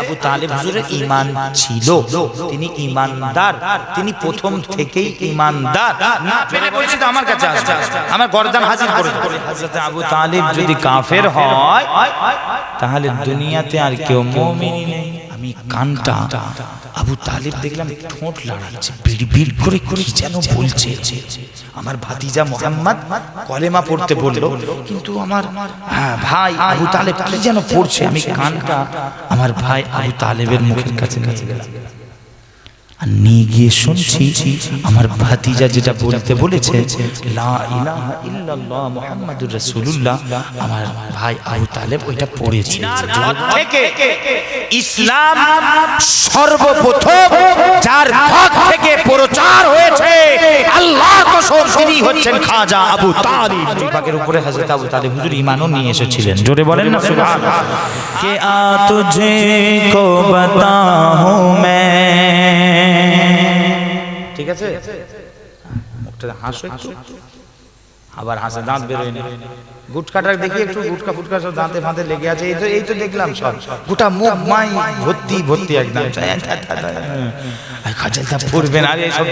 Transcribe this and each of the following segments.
আবু তালেব হুজুরের ঈমান ছিল। তিনি ঈমানদার। তিনি প্রথম থেকেই ঈমানদার। না পেলে বলছি তো আমার কাছে আমার গর্দান হাজির করে। হযরত আবু তালেব যদি কাফের হয়, তাহলে দুনিয়াতে আর কেউ মুমিনই নেই। আমি কানটা আবু তালেব দেখলাম ঠোঁট লাড়াচ্ছে বিড় করে কি যেন বলছে। আমার ভাতিজা মোহাম্মদ কলেমা পড়তে বলল কিন্তু আমার হ্যাঁ, ভাই আবু তালেব কি যেন পড়ছে? আমি কানটা আমার ভাই আবু তালেবের মুখের কাছে কাছে গেলাম। আর নিয়ে গিয়ে শুনছি আমার ভাতিজা যেটা বলতে বলেছে লা ইলাহা ইল্লাল্লাহ মুহাম্মাদুর রাসূলুল্লাহ। আমার ভাই আবু তালেব ওইটা পড়েছে। ইসলাম সর্বপ্রথম যার ঘর থেকে প্রচার হয়েছে আসল তিনি হচ্ছেন খাজা আবু তালিব। পাকের উপরে হযরত আবু তালিব হুজুর ঈমানও নিয়ে এসেছিলেন। জোরে বলেন না সুবহানাল্লাহ। কে আ তুঝে কো বাতাহু মে। ঠিক আছে? মুখটা হাসো একটু। আবার হাসে দাঁত বেরোয় না। গুটকাটা দেখি একটু গুটকা ফুটকা সব দাঁতে ফাঁতে লেগে আছে। এই তো এই তো দেখলাম সব। গোটা মুখ মাই ভর্তি ভর্তি একদম। খাজালটা ফুটবে না আর এইসব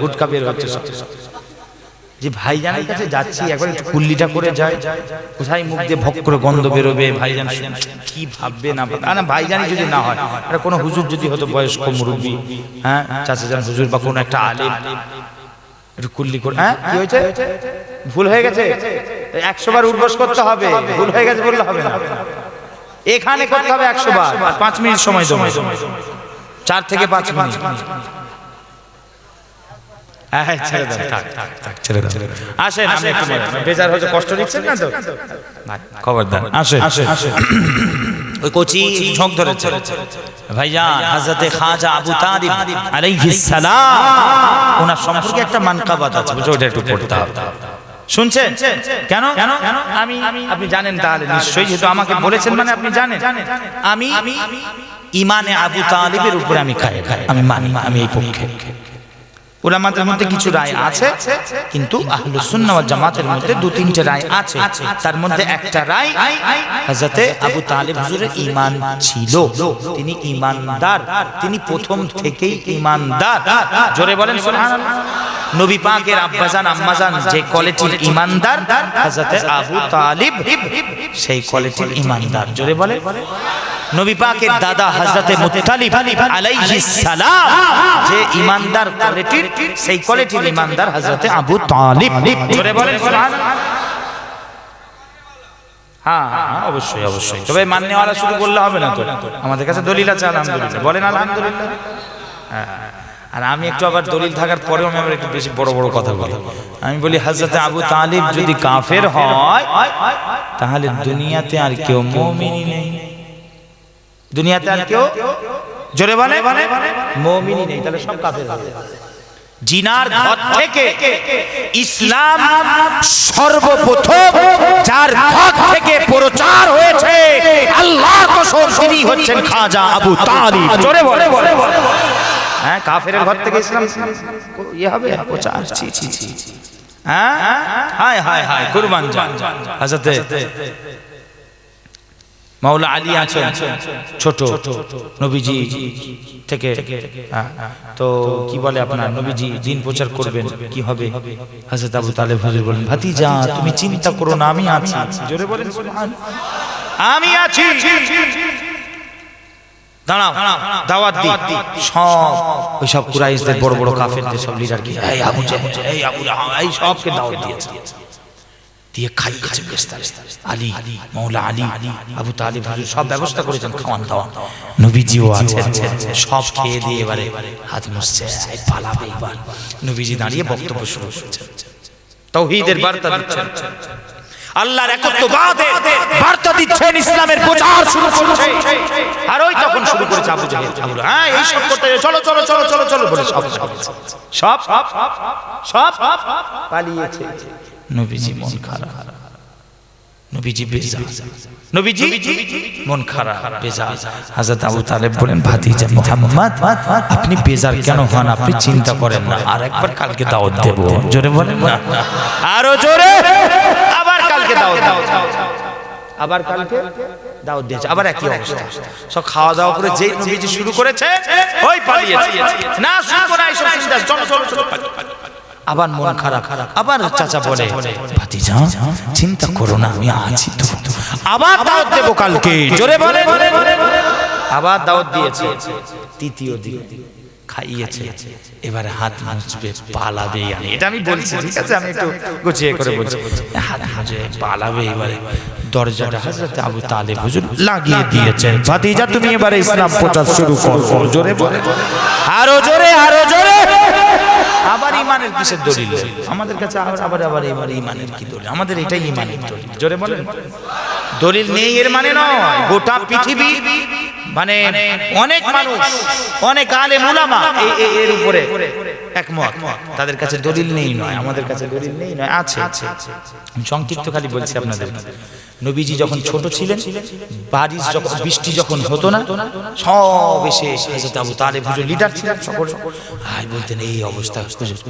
গুটকা বের হচ্ছে সব। যে ভাইজানের কাছে যাচ্ছি একবার একটু কুল্লিটা করে যায়। কোথায় মুখ দিয়ে ভক করে গন্ধ বেরোবে ভাইজান কি ভাববে না। না ভাইজানি যদি না হয় এটা কোনো হুজুর যদি হতো বয়স্ক মুরব্বী হ্যাঁ চাচা যান হুজুর বা কোনো একটা আলেম। একটু কুল্লি করে হ্যাঁ কি হয়েছে? ভুল হয়ে গেছে? একশো বার উদ্বাস করতে হবে। ভুল হয়ে গেছে বললে হবে না। এখানে করতে হবে একশো বার পাঁচ মিনিট সময় দেবো চার থেকে পাঁচ মিনিট। হ্যাঁ, হ্যাঁ, ছেড়ে দাও, থাক, থাক, থাক, ছেড়ে দাও। আসেন, আপনি একটু বেজার হয়েছে, কষ্ট নিচ্ছেন না তো? খবরদার, আসেন। ওই কচি ঝোঁক ধরেছে ভাইজান হযরতে খাজা আবু তালিব আলাইহিস সালাম। ওনার সম্পর্কে একটা মানকাবাত আছে বুঝো ওটা একটু পড়তে হবে। শুনছেন? কেন? আমি আপনি জানেন তাহলে নিশ্চয়ই যেহেতু আমাকে বলেছেন মানে আপনি জানেন। আমি ইমানে আবু তালিবের উপরে আমি খাই আমি মানি আমি এই পক্ষে। ওলামাদের মধ্যে কিছু রায় আছে, কিন্তু আহলুস সুন্নাহ ওয়াল জামাতের মধ্যে দু তিনটে রায় আছে। তার মধ্যে একটা রায় হযরতে আবু তালিব হুজুরের ঈমান ছিল। তিনি ঈমানদার, তিনি প্রথম থেকেই ঈমানদার। জোরে বলেন, সুবহানাল্লাহ। নবী পাকের আব্বাজান, আম্মাজান যে কোয়ালিটির ঈমানদার, হযরতে আবু তালিব সেই কোয়ালিটির ঈমানদার। জোরে বলে নবী দাদা হযরতে মুত্তালিব আলাইহিস সালাম যে ঈমানদার কোয়ালিটির সেই কোয়ালিটির ঈমানদার হযরতে আবু তালিব। জোরে বলেন হ্যাঁ হ্যাঁ হ্যাঁ, অবশ্যই অবশ্যই। তবে হবে না আমাদের কাছে দলিল আলহামদুলিল্লাহ। হ্যাঁ আর আমি একটু আবার দলিল থাকার পরেও একটু বেশি বড় বড় কথা বলি। আমি বলি হযরতে আবু তালিব যদি কাফের হয় তাহলে দুনিয়াতে আর কেউ মুমিনই নেই। দুনিয়াতে আর কেউ জোরে বলে? মুমিনই নেই তাহলে সব কাফের হবে। জিনার ঘর থেকে ইসলাম সর্বপ্রথম যার ঘর থেকে প্রচার হয়েছে আল্লাহ কসম তিনি হচ্ছেন খাজা আবু তালিব। জোরে বলে। হ্যাঁ কাফের ঘর থেকে ইসলাম ইয়ে হবে? প্রচার। ছি ছি ছি। হ্যাঁ? হায়? হায় হায় কুরবান হযরতে মাওলা আলী আছেন ছোট নবীজি থেকে। হ্যাঁ, তো কি বলে আপনার নবীজি দিন প্রচার করবেন কি হবে? হযরত আবু তালেব হুজুর বলেন ভাতিজা তুমি চিন্তা করো না আমি আছি। জোরে বলেন সুবহান। আমি আছি। দাঁড়াও দাওয়াত দি সব ওই সব কুরাইশদের বড় বড় কাফেরদের সব লিডার কি এই আবু জাহেল এই আবু এই সবকে দাওয়াত দিয়েছে। দিয়ে খাইয়েছে বিস্তারে আলী মৌলা আলী আবু তালিব সব ব্যবস্থা করেছেন খাওয়ান দাওয়ান নবীজিও আছেন সব খেয়ে দিয়ে এবারে হাত মুছছে পালাবে এবার নবীজি দাঁড়িয়ে বক্তব্য শুরু করেছেন তৌহিদের বার্তা দিচ্ছেন আল্লাহর একত্ববাদে বার্তা দিচ্ছেন ইসলামের প্রচার শুরু করছে আর ওই তখন শুরু করেছে আবু জাহেল হ্যাঁ এই সব করতে চলো চলো চলো চলো চলো বলে সব সব সব সব পালিয়েছে নবীজি মন খারাপ। নবীজি বেজা বলেন, ভাতিজা আপনি বেজার কেন হন? আপনি চিন্তা করেন না। আর একবার কালকে দাওয়াত দেব। জোরে বলেন। না আরও জোরে। আবার কালকে আবার কালকে দিয়েছে আবার একই অবস্থা। সব খাওয়া দাওয়া করে নবীজি শুরু করেছে, ওই না। আবার মন খারাপ। আবার চাচা বলে ভাতিজা চিন্তা করো না আমি আছি তো। আবার দাওয়াত দেবো কালকে। জোরে বলে আবার দাওয়াত দিয়েছে। তৃতীয় দিন। খাইয়েছে। এবারে হাত মুছবে পালাবে আনি এটা আমি বলছি ঠিক আছে? আমি একটু গুছিয়ে করে বলছি। হাত মুছে পালাবে এবারে। দরজাটা হাজরতে আবু তালেব হুজুর লাগিয়ে দিয়েছেন। ভাতিজা তুমি এবারে ইসলাম প্রচার শুরু করো। জোরে বলে আরও জোরে আরও জোরে। কিসের দলিল। আমাদের কাছে আবার আবার আবার এবার ইমানের কি দলিল? আমাদের এটাই ইমানের দলিল। জোরে বলেন। দলিল নেই, এর মানে নয়। গোটা পৃথিবী মানে অনেক মানুষ, অনেক আলে মুলামা এর উপরে একমত। তাদের কাছে দলিল নেই নয়, আমাদের কাছে দলিল নেই নয়, আছে। সংক্ষিপ্ত খালি বলছি আপনাদের। নবীজি যখন ছোট ছিলেন যখন, বৃষ্টি যখন হতো না, সব এসে তালেব হুজুর লিডার ছিলেন সকল। আর বলতেন, এই অবস্থা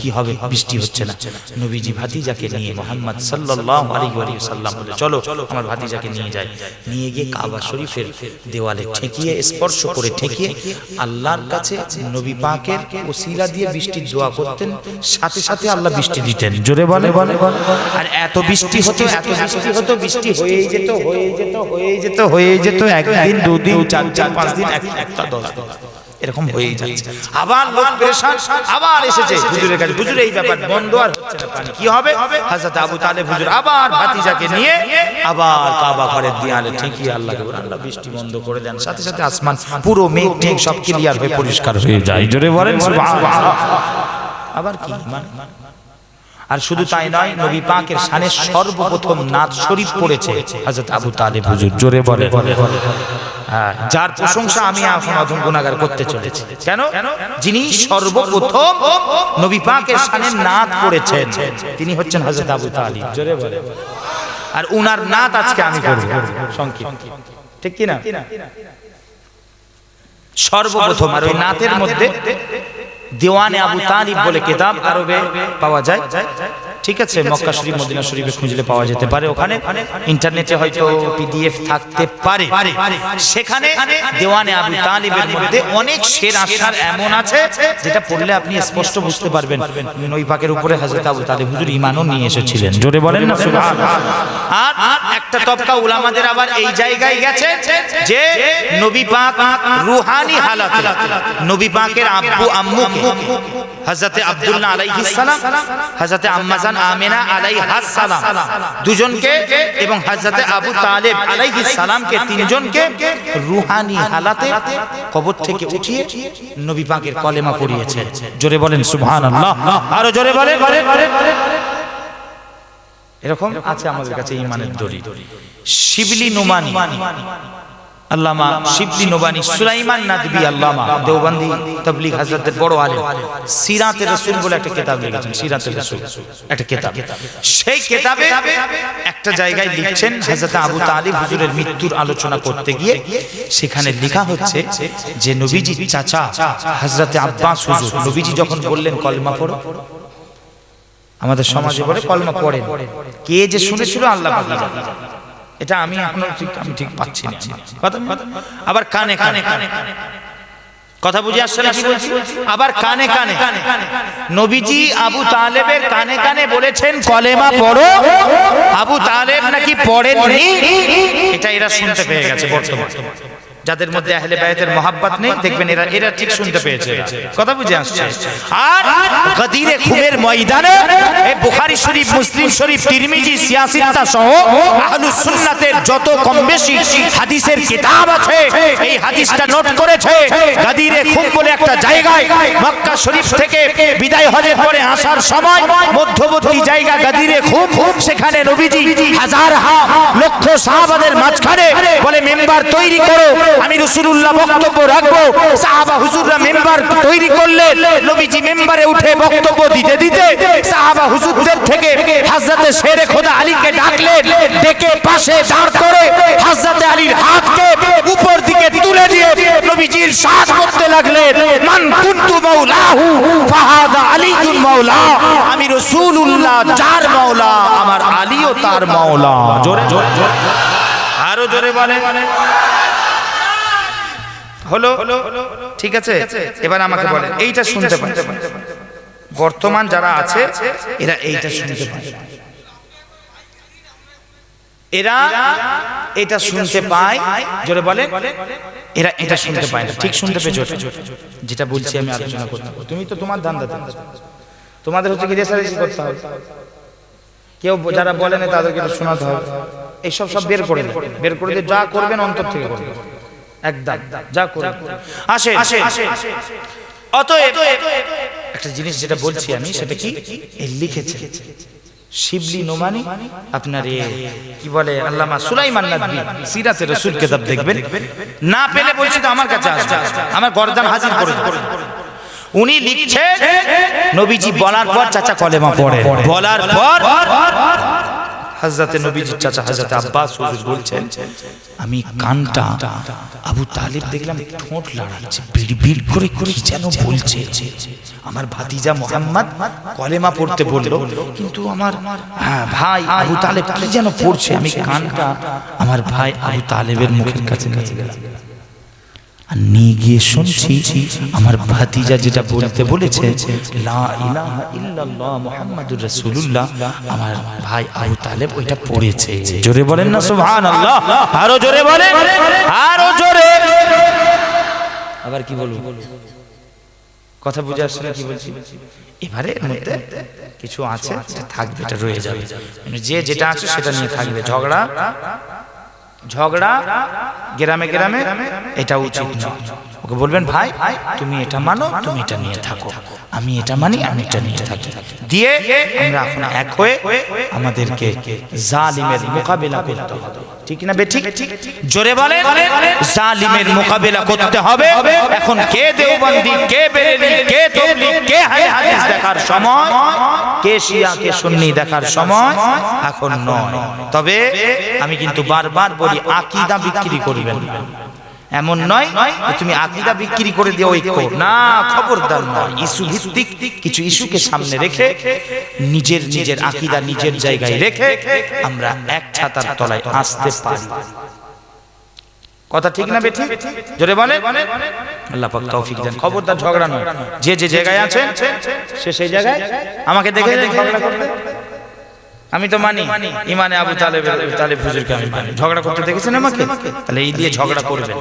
কি হবে? বৃষ্টি হচ্ছে না। নবীজি ভাতিজাকে নিয়ে মোহাম্মদ সাল্লাল্লাহু আলাইহি ওয়া সাল্লাম বলে, চলো, আমার ভাতিজাকে নিয়ে যাই। নিয়ে গিয়ে কাবা শরীফের দেওয়ালে ঠেকিয়ে, স্পর্শ করে ঠেকিয়ে আল্লাহর কাছে নবী পাকের ওসিলা দিয়ে বৃষ্টির দোয়া করতেন সাথে সাথে আল্লাহ বৃষ্টি দিতেন। জোরে বলে বলে আর এত বৃষ্টি হতো এত বৃষ্টি হতো বৃষ্টি হয়েই যেত হয়ে যেত হয়ে যেত হয়ে যেত একদিন দুদিন চার চার পাঁচ দিন এক একটা দশ দিন। এরকম হয়েই যাচ্ছে। আবার লোক পেরেশান আবার এসেছে। হুজুরের কাছে। হুজুর এই ব্যাপার বন্ধ আর হচ্ছে না পানি কি হবে? হযরত আবু তালেব হুজুর আবার ভাতিজাকে নিয়ে আবার কাবা ঘরের দেয়ালে ঠিকই আল্লাহকে বলে আল্লাহ বৃষ্টি বন্ধ করে দেন। সাথে সাথে আসমান পুরো মেঘ টেঘ সব ক্লিয়ার হয়ে পরিষ্কার হয়ে যায়। জোরে বলেন সুবহানাল্লাহ আবার কি? মানে আর শুধু তাই নয় নবী পাকের শানে সর্বপ্রথম নাচ শরীফ পড়েছে হযরত আবু তালেব হুজুর। জোরে বলে যার প্রশংসা আমি এখন অধম গুণাগার করতে চলেছি। কেন? যিনি সর্বপ্রথম নবী পাকের শানে নাচ পড়েছেন তিনি হচ্ছেন হযরত আবু তালিব। জোরে বলে আর উনার নাচ আজকে আমি করব সংক্ষিপ্ত। ঠিক কি না সর্বপ্রথম। আর ওই নাতের মধ্যে দেওয়ানে আবু তালিব বলে কিতাব আরবে পাওয়া যায়। ঠিক আছে মক্কা শরীফ মদিনা শরীফে খুঁজলে পাওয়া যেতে পারে। ওখানে ইন্টারনেটে হয়তো পিডিএফ থাকতে পারে। সেখানে দেওয়ানে আবু তালিবের মধ্যে অনেক শের আসার এমন আছে যেটা পড়লে আপনি স্পষ্ট বুঝতে পারবেন। নই পাকের উপরে হযরত আবু তালিব হুজুর ঈমানও নিয়ে এসেছিলেন। জোরে বলেন না আর একটা তবকা উলামাদের আবার এই জায়গায় গেছে যে নবী পাক রুহানি হালাত। নবী পাকের আব্বু আম্মুকে। হযরতে আব্দুল্লাহ আলাইহিস সালাম হযরতে আম্মাজান আমিনা আলাইহাস সালাম দুজনকে এবং হযরতে আবু তালেব আলাইহিস সালামকে তিনজনকে রুহানি হালাতে কবর থেকে উঠিয়ে নবী পাকের কলেমা পড়িয়েছেন। জোরে বলেন সুবহানাল্লাহ। আরও জোরে বলে এরকম আছে আমাদের কাছে ইমানের দলিল। শিবলি নোমানি। আল্লামা শিবলি নোবানি সুলাইমান নাদবি আল্লামা, দেওবন্দি তাবলিগ হযরতের বড় আলেম। সিরাতের রাসূল বলে একটা কিতাব লিখেছেন সিরাতের রাসূল, একটা কিতাব। সেই কিতাবে একটা জায়গায় লিখছেন হযরত আবু তালিব হুজুরের মৃত্যুর আলোচনা করতে গিয়ে, সেখানে লেখা হচ্ছে যে নবীজি চাচা হযরতে আব্বাস হুজুর, নবীজি যখন বললেন, কলমা পড়ো। আমাদের সমাজে বলে কলমা পড়েন। কে যে শুনেছিল আল্লাহ পাক জানে। এটা আমি এখনও ঠিক আমি ঠিক পাচ্ছি আবার কানে কানে। কথা বুঝে আসছে না আবার কানে কানে। নবীজি আবু তালেবের কানে কানে বলেছেন, কলেমা পড়ো। আবু তালেব নাকি পড়েননি? এটা এরা শুনতে পেয়ে গেছে বর্তমান। যাদের মধ্যে আহলে বায়াতের মহাব্বত নেই, দেখবেন এরা এরা ঠিক শুনতে পেয়েছে। কথা বুঝে আসছে? আর গদিরে খুমের ময়দানে এই বুখারী শরীফ, মুসলিম শরীফ, তিরমিজি, সিয়াসিত্তা সহ আহলুস সুন্নাতের যত কম বেশি হাদিসের কিতাব আছে, এই হাদিসটা নোট করেছে গদিরে খুম বলে একটা জায়গায়। মক্কা শরীফ থেকে বিদায় হজের পরে আসার সময় মধ্যবর্তী জায়গা গদিরে খুম, সেখানে নবীজি হাজার হা লক্ষ সাহাবাদের মাঝখানে বলে, মেম্বার তৈরি করো। আমি রসুলুল্লাহ বক্তব্য রাখব। সাহাবা হুজুররা মেম্বার তৈরি করলেন। নবীজি মেম্বারে উঠে বক্তব্য দিতে দিতে সাহাবা হুজুরদের থেকে হাজরাতে শেরে খোদা আলীকে ডাকলেন। ডেকে পাশে দাঁড় করে হাজরাতে আলীর হাতকে উপর দিকে তুলে দিয়ে নবীজির সাজ করতে লাগলেন। মান কুনতু মাওলাহু ফাহাদা আলীউল মাওলা। আমি রাসূলুল্লাহ, যার মাওলা, আমার আলীও তার মাওলা। জোরে জোরে আরও জোরে বলে হলো ঠিক আছে? এবার আমাকে বলেন এইটা শুনতে পান। বর্তমান যারা আছে এরা এইটা শুনতে পায়। এরা এটা শুনতে পায় জোরে বলে এরা এটা শুনতে পায় না। ঠিক শুনতে পেয়েছ যেটা বলছি আমি আলোচনা করতে তুমি তো তোমার ধান্দা তোমাদের হচ্ছে কি রেসারেসি করতে হবে? কেউ যারা বলে না তাদেরকে শোনাতে হবে। এইসব সব বের করে দিন। বের করে দিয়ে যা করবেন অন্তর থেকে করবেন। একদম। যা করবেন আসে অতএব একটা জিনিস যেটা বলছি আমি সেটা কি? লিখেছে শিবলি নোমানি আপনার এ কি বলে আল্লামা সুলাইমান নাদবি সিরাতে রাসূল কিতাব দেখবেন? না পেলে বলছি তো আমার কাছে আসবে। আমার গর্দান হাজির করে। উনি লিখছেন নবীজি বলার পর চাচা কলেমা পড়ে বলার পর হযরতে নবীজির চাচা হাজরাতে আব্বাস হুজুর বলছেন আমি কানটা আবু তালিব দেখলাম ঠোঁট লড়াচ্ছে বিড়বিড় করে করে যেন বলছে। আমার ভাতিজা মোহাম্মদ কলেমা পড়তে বলল কিন্তু আমার হ্যাঁ, ভাই আবু তালেব কি যেন পড়ছে? আমি কানটা আমার ভাই আবু তালেবের মুখের কাছে কাছে গেলাম। আর নিয়ে গিয়ে শুনছি, আমার ভাতিজা যেটা বলতে বলেছে মুহাম্মাদুর রাসূলুল্লাহ। আমার ভাই আবু তালেব ওইটা পড়েছে। জোরে বলেন না, সুবহানাল্লাহ। আরও জোরে বলেন, আরও জোরে। আবার কি বলব? কথা বুঝে আসছে না কি বলছি? এবারে মধ্যে কিছু আছে থাকবে, এটা রয়ে যাবে। মানে যে যেটা আছে সেটা নিয়ে থাকবে। ঝগড়া ঝগড়া, গ্রামে গ্রামে, এটা উচিত ওকে বলবেন, ভাই, তুমি এটা মানো, তুমি এটা নিয়ে থাকো। আমি এটা মানি, আমি এটা নিয়ে থাকি। দিয়ে আমরা এক হয়ে আমাদেরকে জালিমের মোকাবিলা করতে হবে। ঠিক না বেঠিক? জোরে বলে জালিমের মোকাবেলা করতে হবে। এখন কে দেওবন্দি কে বেরেলি কে তবলিগ কে হাদিস দেখার সময় কে শিয়া কে সুন্নি দেখার সময় এখন নয়। তবে আমি কিন্তু বারবার বলি আকীদা বিক্রি করবেন না। এমন নয় যে তুমি আকীদা বিক্রি করে দিও ঐক্য। না খবরদার নয়। ইস্যু ভিত্তিক কিছু ইস্যুকে সামনে রেখে নিজের নিজের আকীদা নিজের জায়গায় রেখে আমরা এক ছাতার তলায় আসতে পারি। কথা ঠিক না বেঠি? জোরে বলে আল্লাহ পাক তৌফিক দেন। খবরদার ঝগড়া নয়। যে যে জায়গায় আছে সে সেই জায়গায়। আমাকে দেখে ঝগড়া করতে আমি তো মানি, ইমানে আবু তালেবের তালেব হুজুরকে আমি মানি। ঝগড়া করতে দেখেছেন আমাকে? তাহলে এই দিয়ে ঝগড়া করবে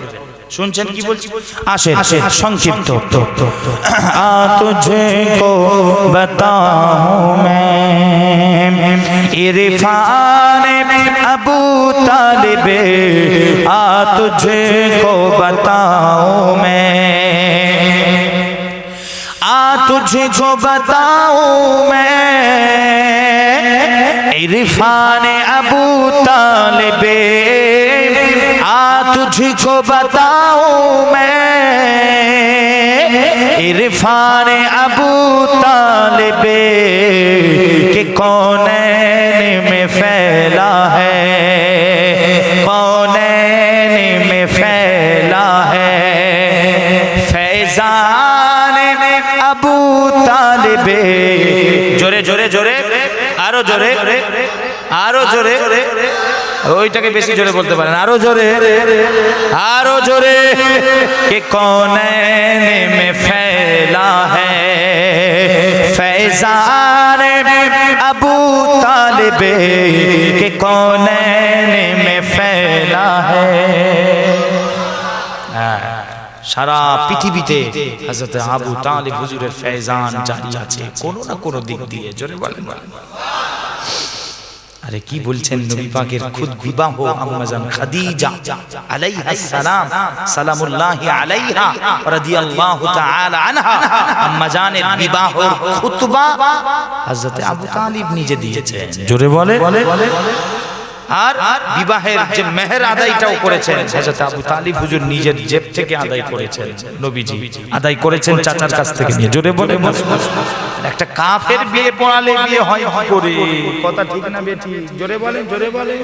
শুনছেন কি বলছি? আসে আসে সংক্ষিপ্ত। আ তুঝে কো বাতাও মে। ইরফান আবু তালেব, আ তুঝে কো বাতাও মে। تجھے کو بتاؤں میں، عرفان ابو طالب، آ تجھ کو بتاؤں میں، عرفان ابو طالب، کہ کون میں پھیلا ہے؟ کون میں پھیلا ہے؟ فیضان আবু তালেবে। জোরে জোরে জোরে, আরও জোরে আরও জোরে। ওইটাকে বেশি জোরে বলতে পারেন। আরও জোরে আরও জোরে। কে কোনে মে ফেলা হ্যাজার আবু তালেবে। কে কোনে মে ফেলা হ্যাঁ সারা পৃথিবীতে হযরত আবু তালিব হুজুরের ফয়জান জারি আছে কোনো না কোনো দিক দিয়ে। জোরে বলেন আরে কি বলছেন নবী পাকের খুদ বিবাহ আম্মাজান খাদিজা আলাইহা সালাম সালামুল্লাহি আলাইহা রাদিয়াল্লাহু তাআলা আনহা। আম্মাজানের বিবাহর খুতবা হযরত আবু তালিব নিজে দিয়েছেন। জোরে বলে। আর বিবাহের যে মেহের আদায়টাও করেছেন হযরত আবু তালিব হুজুর নিজের জেব থেকে আদায় করেছেন নবীজি। আদায় করেছেন চাচার কাছ থেকে নিয়ে। জোরে বলে একটা কাফের বিয়ে পড়ালে বিয়ে হয় কি করে? কথা ঠিক না বেটি? জোরে বলে জোরে বলে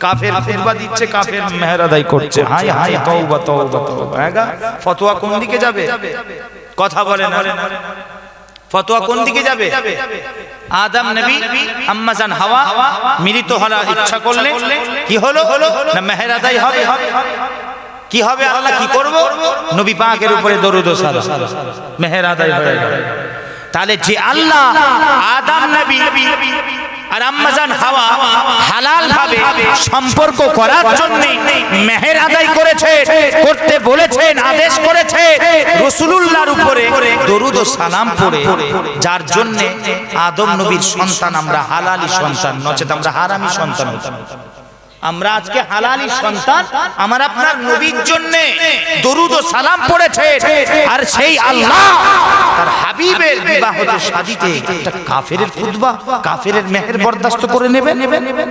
কাফের ফুটবা দিচ্ছে কাফের মেহের আদায় করছে। হাই হাই তওবা তওবা তওবা। হ্যাঁ? ফতোয়া কোন দিকে যাবে? কথা বলে না। ফতোয়া কোন দিকে যাবে? আদম নবী আম্মাজান হাওয়া মিলিত হওয়ার ইচ্ছা করলে কি হলো? না মেহের আদাই হবে। কি হবে? আল্লাহ কি করব? নবী পাকের উপরে দরুদ ও সালাম। মেহের আদায় হয়ে গেল। তাহলে যে আল্লাহ আদম নবী আর হাওয়া হালাল ভাবে সম্পর্ক করার জন্য মেহের আদায় করেছে, করতে বলেছেন, আদেশ করেছে রসুলুল্লাহর উপরে দরুদ ও সালাম পড়ে, যার জন্য আদম নবীর সন্তান আমরা হালালি সন্তান, নচেত আমরা হারামি সন্তান হতাম। আমরা আজকে হালালি সন্তান আমার আপনার নবীর জন্য দরুদ ও সালাম পড়েছে। আর সেই আল্লাহ তার হাবিবের বিবাহতে শাদিতে একটা কাফেরের খুতবা কাফেরের মেহের বরদাস্ত করে নেবে নেবে নেবে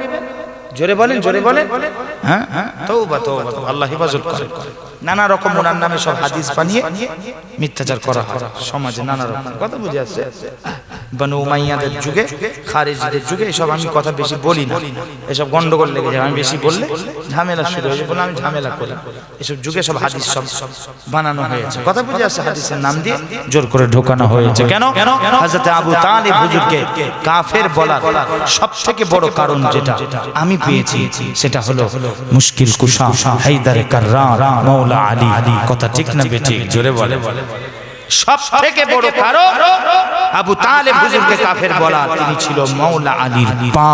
জোরে বলেন জোরে বলেন। হ্যাঁ তৌবা তৌবা তৌবা, আল্লাহ হেফাজত করে নানা রকম ওনার নামে সব হাদিস বানিয়ে মিথ্যাচার করা হয়। সমাজে নানা রকম। কথা বুঝে আসছে? বানু উমাইয়াদের যুগে খারিজদের যুগে এসব আমি কথা বেশি বলি না। এসব গন্ডগোল লেগে যায়। আমি বেশি বললে ঝামেলা শুরু হয়ে বলে আমি ঝামেলা করি। এসব যুগে সব হাদিস সব বানানো হয়েছে। কথা বুঝে আসছে হাদিসের নাম দিয়ে? জোর করে ঢোকানো হয়েছে। কেন? হযরত আবু তালিব হুজুরকে কাফের বলার সব থেকে বড় কারণ যেটা। আমি পেয়েছি। সেটা হলো মুশকিল কুশা হায়দারে কাররার মাওলা আলী। কথা ঠিক না বেঠিক জোরে বলে। সব থেকে বড় কারণ আবু তালেব হুজুরকে কাফের বলা। তিনি ছিল মাওলা আলীর পা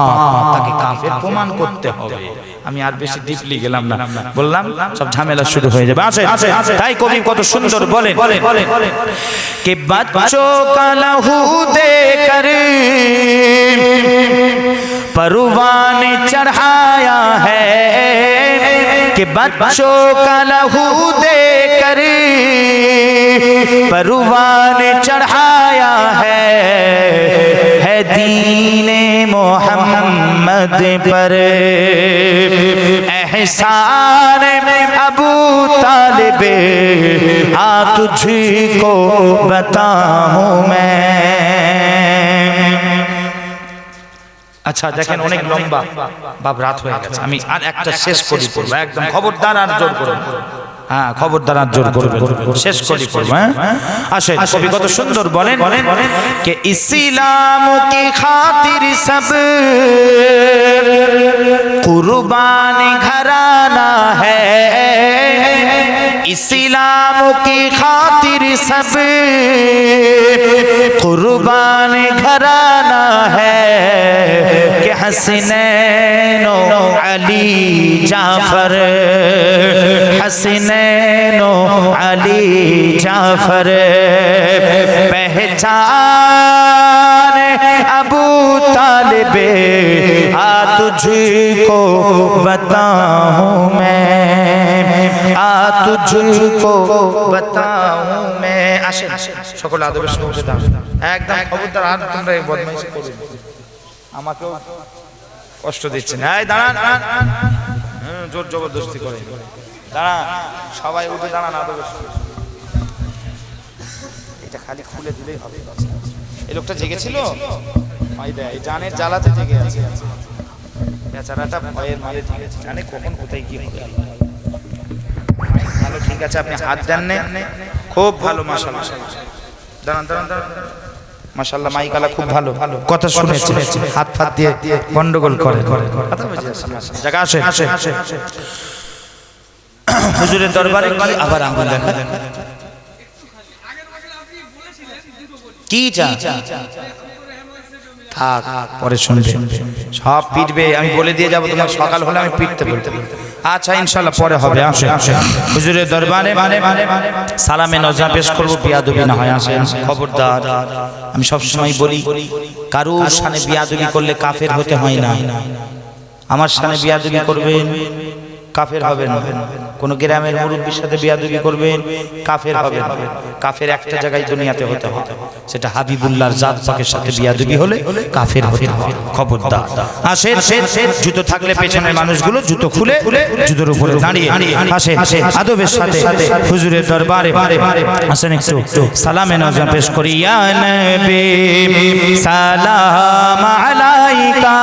তাকে কাফের প্রমাণ করতে হবে। আমি আর বেশি ডিপলি গেলাম না। বললাম সব ঝামেলা শুরু হয়ে যাবে। আসে তাই কবি কত সুন্দর বলেন। কে বাচ্চো কা লহু দে কর پروان چڑھایا ہے کہ بچوں کا لہو دے کر پروان چڑھایا ہے۔ ہے دین محمد پر۔ احسان ابو طالب آ تجھ کو بتاؤں میں۔ আচ্ছা দেখেন অনেক লম্বা বাপ রাত হয়ে গেছে। আমি আর একটা শেষ করি করব একদম খবরদার আর জোর করব। হ্যাঁ খবরদার আর জোর করবে শেষ করি করব হ্যাঁ? আসে কবি কত সুন্দর বলেন কে ইসলাম কি খাতির সব কুরবান ঘরানা হ্যায় इस्लाम की खातिर सब कुर्बान घराना है कि हसनैनो अली जाफर हसनैनो अली जाफर पहचान अबू तालिब आ तुझको बताऊं मैं आ तुझको बताऊं मैं আসেন সকল আদবের সঙ্গে দাও একদম খবরদার আর তোমরা এই বদমাইশি করবে না। আমাকেও কষ্ট দিচ্ছেন এই দাঁড়ান হুম, জোর জবরদস্তি করে দাঁড়ান সবাই উঠে দাঁড়ান আদবের সঙ্গে এটা খালি খুলে দিলেই হবে এই লোকটা জেগেছিল ভাই দেয় এই জানের জ্বালাতে জেগে আছে বেচারাটা ভয়ের মারে জেগেছে জানে কখন কোথায় কি হবে ভালো ঠিক আছে আপনি হাত দেন খুব ভালো, মাশাআল্লাহ। মাইকালা খুব ভালো। কথা শুনেছে হাত ফাত দিয়ে গন্ডগোল করে জায়গা আসে হুজুরের দরবারে আবার আঙ্গুল দেখা কি থাক, পরে শুনবে। সব পিটবে, আমি বলে দিয়ে যাব, তোমার সকাল হলে আমি পিটতে বলতে আচ্ছা ইনশাল্লাহ পরে হবে আসে হুজুরের দরবারে মানে সালামে নজা পেশ করব বিয়াদবি না হয় আসে খবরদার আমি সবসময় বলি কারুর সানে বিয়াদবি করলে কাফের হতে হয় না। আমার সানে বিয়াদবি করবেন কাফের হবেন কোন গ্রামের মুরব্বীর সাথে বিয়াদবি করবেন, কাফের হবেন। কাফের একটা জায়গায় দুনিয়াতে হতে হবে। সেটা হাবিবুল্লাহর জাত পাকের সাথে বিয়াদবি হলে কাফের হবে। খবরদার। আসে জুতো থাকলে পেছনের মানুষগুলো জুতো খুলে জুতোর উপরে দাঁড়িয়ে। আসে আদবের সাথে হুজুরের দরবারে আসেন একটু। সালামে নজর পেশ করি। ইয়া নবী, সালাম আলাইকা।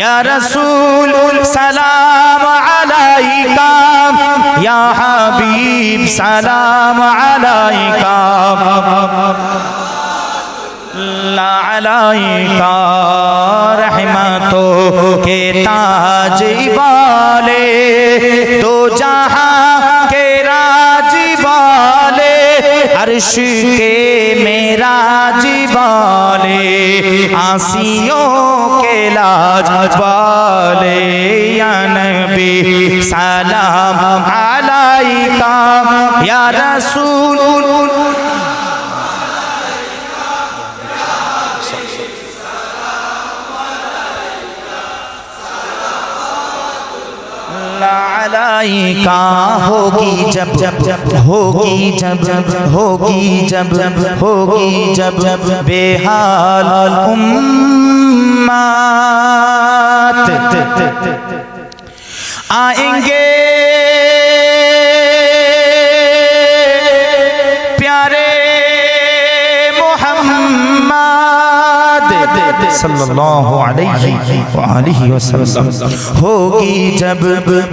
ইয়া রাসূল, সালাম আলাইকা। ইয়া হাবিব, সালাম আলাইকা। আলাইকা রহমাতো কে তাজি বালে। তো জাহাঁ কে রাজি বালে আরশ কে মেরাজি বালে। والے آسیوں کے لاج والے یا نبی سلام علیکہ یا رسول लालाइका होगी जब जब जब होगी जब जब होगी जब जब होगी जब जब बेहाल उम्मत आएंगे सल्लल्लाहु अलैहि वालिहि वसल्लम होगी जब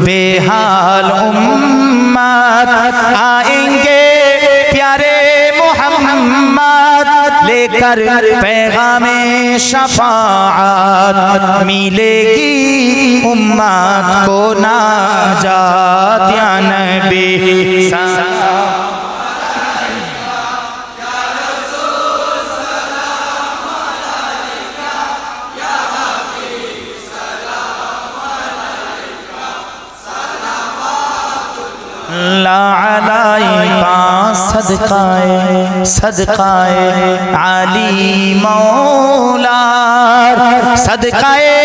बेहाल उम्मत आएंगे प्यारे मोहम्मद लेकर पैगामे शफाअत मिलेगी उम्मत को नाजात या नबी صلى عليك صدقائے صدقائے علی مولا صدقائے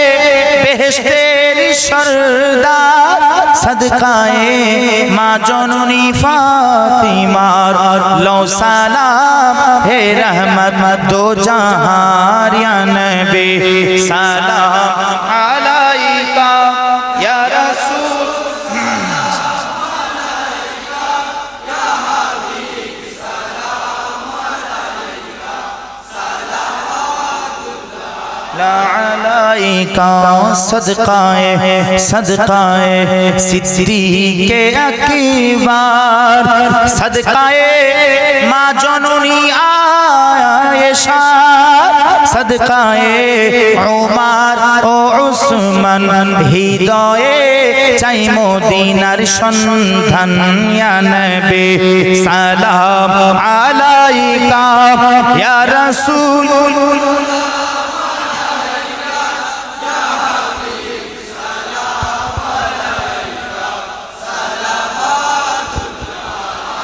বেহেশতের সরদার صدقائے মা জননী ফাতিমার। লও সালাম হে রহমত, দো জাহার ইয়া নবী, সালাম। लालाइका सदकाए सदकाए सिद्धि के अकीबार सदकाए माँ जननी आयशा सदकाए उमार ও উসমান হৃদয়ে চাই মদিনার সন্ধান ইয়া নবী সালাম আলাইকা ইয়া রাসূল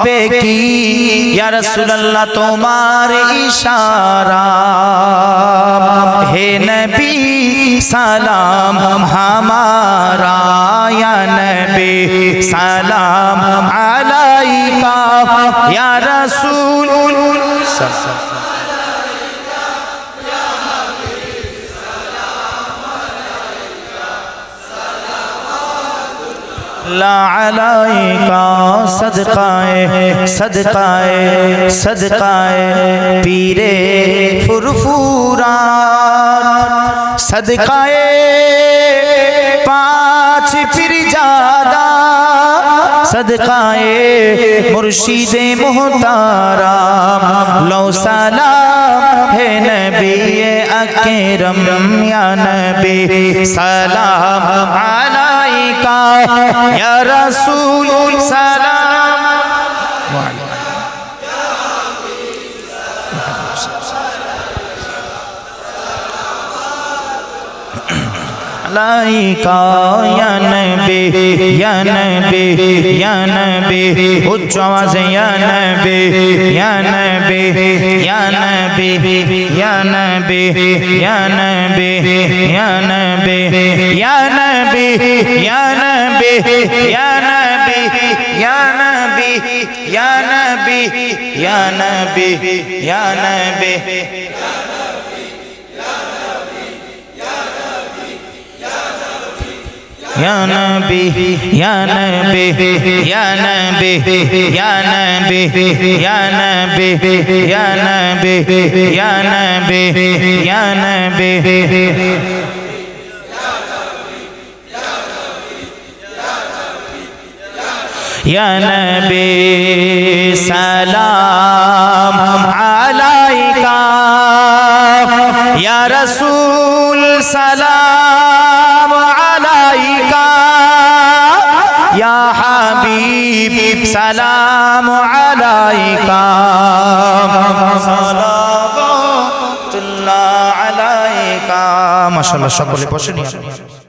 হবে কি? ইয়ার রাসূলুল্লাহ তোমার ইশারা। হে নবী সালাম হামারা। ইয়া নবী সালাম আলাইকা। ইয়া রাসূল علی کا صدقائے صدقائے صدقائے، پیرے فرفوران صدقائے، پانچ پھر جادا صدقائے مرشید مہتارا لو سلام ہے نبی اکرم یا نبی، سلام ইয়া রাসূল সালাম আলাইকা ইয়া নবী ইয়া নবী ইয়া নবী উচ্চ আওয়াজে ইয়া নবী ইয়া নবী ইয়া নবী ইয়া নবী ইয়া নবী ইয়া ইয়া নবী ইয়া নবী ইয়া নবী ইয়া নবী ইয়া নবী ইয়া নবী ইয়া নবী ইয়া নবী ইয়া নবী ইয়া নবী ইয়া নবী ইয়া নবী ইয়া নবী नबी सलाम अलैका या रसूल सलाम अलैका या हबीब सलाम अलैका सलाम अलैका माशाल्लाह সকলে বসে নিয়ে